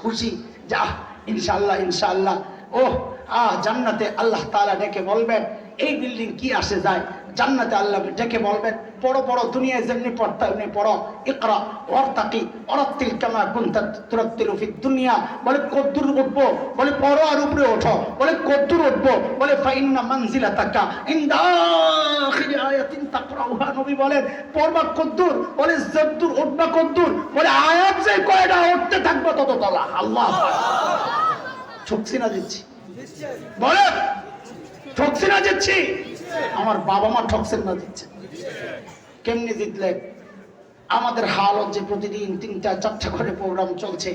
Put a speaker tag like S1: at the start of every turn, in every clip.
S1: খুশি যা ইনশাল্লাহ ইনশাল্লাহ ও আহ জান্নাতে আল্লাহ তাআলা ডেকে বলবেন এই বিল্ডিং কি আসে যায় জান্নাতে আল্লাহ ডেকে বলবেন পড়ো পড়ো দুনিয়ায় যেমনি পড়তা এমনি পড়ো ইকরা ওয়ারতাকি ওয়ারাত্তিল কামা কুনতা তুরাত্তিলু দুনিয়া বলে কদ্দুর উঠবো বলে পড়ো আর উপরে ওঠো বলে কদ্দুর উঠবো বলে ফাইন্না মানজিলাতাকা ইনদা বলেন পড়বা কদ্দুর, বলে যদ্দুর উঠবা কদ্দুর, বলে আয়াত যে কয়টা উঠতে থাকব তত তলা। আল্লাহ। ঠকছি না দিচ্ছি। বলে ঠকছি না দিচ্ছি। আমার বাবা মা ঠকছেন না দিচ্ছে। কেমনি জিতলে? আমাদের হালত যে প্রতিদিন তিনটা, চারটা করে প্রোগ্রাম চলছে,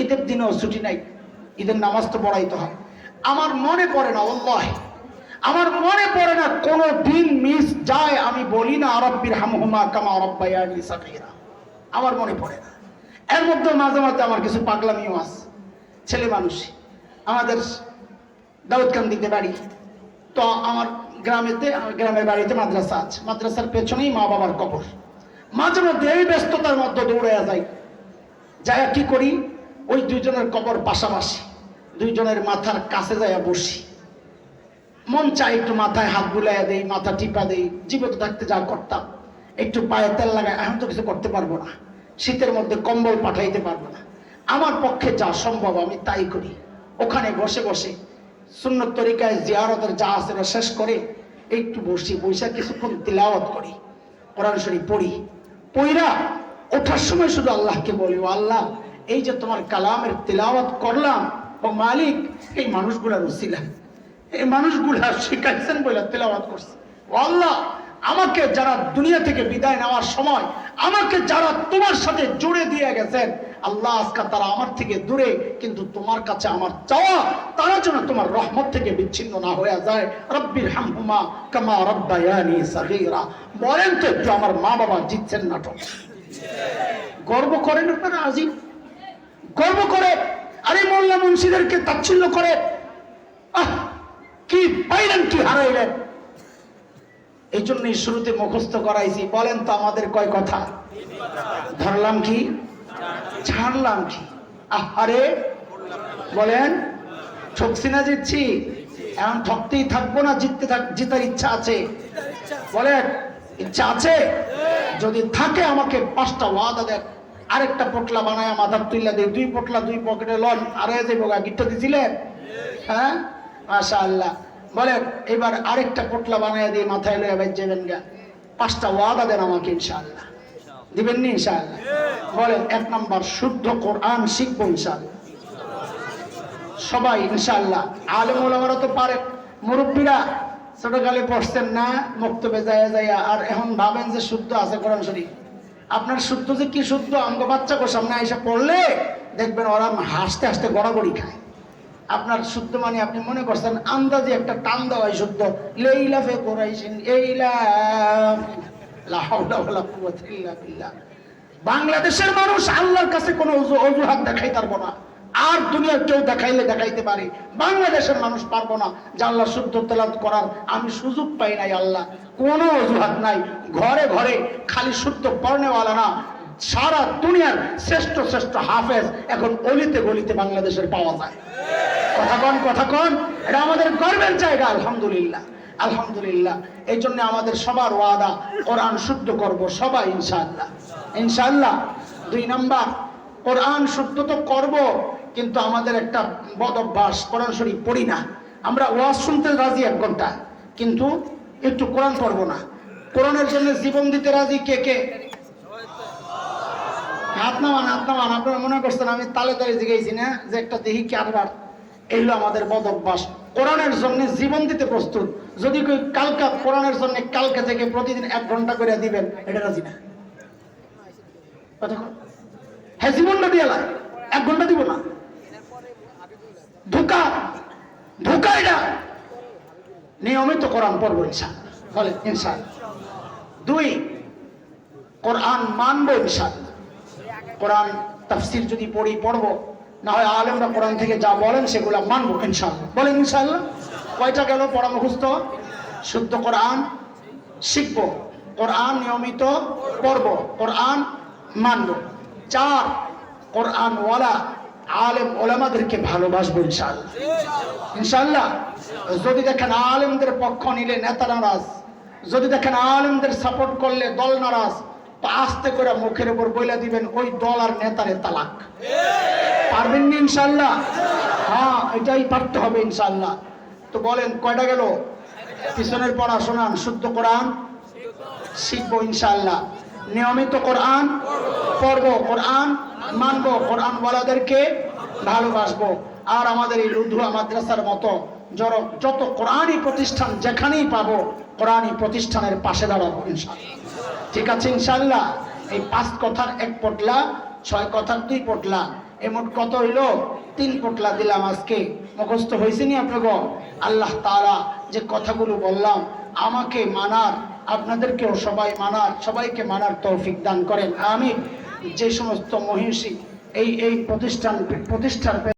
S1: ঈদের দিনেও ছুটি নাই, ঈদের নামাজ তো পড়াইতে হয়। আমার মনে পড়ে না অল্লাহ আমার মনে পড়ে না, কোনো দিন মিস যায়, আমি বলি না আরব্বির হামহুমা কামা রব্বায়ানি সাকিরা আমার মনে পড়ে না। এর মধ্যে মাঝে মাঝে আমার কিছু পাগলামিও আছে। ছেলে মানুষ, আমাদের দাউদকান্দিতে বাড়ি। তো আমার গ্রামেতে গ্রামের বাড়িতে মাদ্রাসা আছে। মাদ্রাসার পেছনেই মা বাবার কবর। মাঝে মধ্যে এই ব্যস্ততার মধ্যে দৌড়ে যাই। যাই কি করি? ওই দুইজনের কবর পাশাপাশি, দুইজনের মাথার কাছে যাইয়া বসি। মন চাই একটু মাথায় হাত বুলাইয়া দেই, মাথা টিপা দেই জীবিত থাকতে যা করতাম। একটু পায়ে তেল লাগায় এখন তো কিছু করতে পারব না। শীতের মধ্যে কম্বল পাঠাইতে পারব না। আমার পক্ষে যা সম্ভব, আমি তাই করি। ওখানে বসে বসে সুন্নত তরিকায় জিয়ারতের যা আছে শেষ করে, একটু বসি বৈশা কিছুক্ষণ তিলাওয়াত করি, কোরআন শরীফ পড়ি। পইরা ওঠার সময় শুধু আল্লাহকে বলি, ও আল্লাহ, এই যে তোমার কালামের তিলাওয়াত করলাম, ও মালিক, এই মানুষগুলার উসিলা। এই মানুষগুলা শিখাইছেন বলে তেলাওয়াত করছে। আল্লাহ, আমাকে যারা দুনিয়া থেকে বিদায় নেওয়ার সময় আমাকে যারা তোমার সাথে জুড়ে দিয়ে গেছেন, আল্লাহ আজকা তারা আমার থেকে দূরে, কিন্তু তোমার কাছে আমার চাওয়া, তারা যেন তোমার রহমত থেকে বিচ্ছিন্ন না হয়ে যায়। রব্বির হামহুমা কামা রব্বায়ানি সাগীরা। বলেন তো একটু আমার মা বাবা জিতছেন নাটক। গর্ব করেন আপনারা আজিম? গর্ব করে আরে মোল্লা মুন্সিদেরকে তাচ্ছিল্য করে কি হারাইলেন। এই জন্যই শুরুতে মুখস্থ করাইছি। বলেন তো আমাদের কয় কথা? ধরলাম কি? ছাড়লাম কি? বলেন, ঠকছি না জিতছি? ঠকতেই থাকব না, জিততে থাক জিতার ইচ্ছা আছে? বলেন, ইচ্ছা আছে? যদি থাকে আমাকে পাঁচটা ওয়াদা দেন। আরেকটা পটলা বানায় মাথার তুইলা দিয়ে দুই পটলা দুই পকেটে লন। আরে যে বোগা গিট্টা দিছিলেন? হ্যাঁ? মাশা আল্লাহ বলেন এবার আরেকটা পটলা বানায় দিয়ে মাথায় লয়ে বাইর যাবেন গা। পাঁচটা ওয়াদা দেন আমাকে ইনশাআল্লাহ। দিবেন নি ইনশাআল্লাহ? বলেন এক নাম্বার শুদ্ধ কোরআন শিখব ইনশাআল্লাহ। সবাই ইনশাআল্লাহ। আলেম ওলামারা তো পারে। মুরব্বীরা ছোটকালে পড়ছেন না বক্তব্যে যায় যায়, আর এখন ভাবেন যে শুদ্ধ আছে কোরআন শরীফ। আপনার শুদ্ধ যে কি শুদ্ধ? আমগো বাচ্চাকে সামনে এসে পড়লে দেখবেন ওরা হাসতে হাসতে গড়াগড়ি খায়। আপনার শুদ্ধ মানে আপনি মনে করছেন, আন্দাজে একটা টান দেওয়াই শুদ্ধ। লেইলাফে কোরাইছেন বাংলাদেশের মানুষ আল্লাহর কাছে কোনো অজুহাত দেখাই পারব না। আর দুনিয়ার কেউ দেখাইলে দেখাইতে পারে। বাংলাদেশের মানুষ পারব না যে আল্লাহ শুদ্ধ তেলাত করার। আমি সুযোগ পাই নাই আল্লাহ। কোনো অজুহাত নাই। ঘরে ঘরে খালি শুদ্ধ পড়নেওয়ালা না। সারা দুনিয়ার শ্রেষ্ঠ শ্রেষ্ঠ হাফেজ এখন অলিতে গলিতে বাংলাদেশের পাওয়া যায়। কথা কন কথা কন। এটা আমাদের গর্বের জায়গা, আলহামদুলিল্লাহ। আলহামদুলিল্লাহ। এই জন্য আমাদের সবার ওয়াদা, কোরআন শুদ্ধ করব সবাই, ইনশাআল্লাহ। ইনশাআল্লাহ। দুই নাম্বার, কোরআন শুদ্ধ তো করব, কিন্তু আমাদের একটা বদ অভ্যাস, কোরআন শরীফ পড়ি না। আমরা ওয়াজ শুনতে রাজি এক ঘণ্টা, কিন্তু একটু কোরআন পড়ব না। কোরআনের জন্য জীবন দিতে রাজি কে কে? হাত নামান হাত নামান, আপনারা মনে করছেন আমি তালে তালে জিগাইছি না, যে একটা দেখি কারবার এইগুলো আমাদের বদ অভ্যাস কোরআনের জন্য জীবন দিতে প্রস্তুত। যদি কেউ কালকা কোরআনের জন্য কালকে থেকে প্রতিদিন এক ঘণ্টা করে দিবেন, এটা রাজি না। হ্যাঁ জীবনটা দিয়ে লাই এক ঘণ্টা দিব না। ধোকা ধোকা এটা। নিয়মিত কোরআন পড়ব ইনশাল বলে ইনশাল দুই, কোরআন মানবো ইনশাল কোরআন তাফসির যদি পড়ি, পড়ব। না হয় আলেমরা কোরআন থেকে যা বলেন সেগুলো মানব ইনশাল্লাহ বলেন ইনশাল্লাহ কয়টা গেল পড়া মুখস্থ শুদ্ধ কোরআন শিখব, কোরআন নিয়মিত পড়ব, কোরআন মানব। চার কোরআন ওয়ালা আলেম ওলামাদেরকে ভালোবাসবো ইনশাল্লাহ ইনশাল্লাহ যদি দেখেন আলেমদের পক্ষ নিলে নেতা নারাজ, যদি দেখেন আলেমদের সাপোর্ট করলে দল নারাজ আস্তে করে মুখের উপর বইলা দিবেন, ওই দল আর নেতারে তালাক। পারবেন না ইনশাল্লাহ হ্যাঁ এটাই পারতে হবে ইনশাল্লাহ তো বলেন, কয়টা গেল? পিছনের পড়া শোনান, শুদ্ধ কোরআন? শিখব ইনশাল্লাহ নিয়মিত কোরআন পড়ব, কোরআন মানব, কোরআন ওয়ালাদেরকে ভালোবাসবো। আর আমাদের এই লুধুয়া মাদ্রাসার মতো যত কোরআনই প্রতিষ্ঠান যেখানেই পাবো কোরআনই প্রতিষ্ঠানের পাশে দাঁড়াবো ঠিক আছে ইনশাল্লাহ এই পাঁচ কথার এক পটলা, ছয় কথার দুই পটলা এমন কত হইল? তিন পটলা দিলাম আজকে। মুখস্থ হয়েছে নি আপনাকে আল্লাহ তারা যে কথাগুলো বললাম, আমাকে মানার, আপনাদেরকেও সবাই মানার, সবাইকে মানার তৌফিক দান করেন। আমি যে সমস্ত মহিষী এই এই প্রতিষ্ঠান, প্রতিষ্ঠার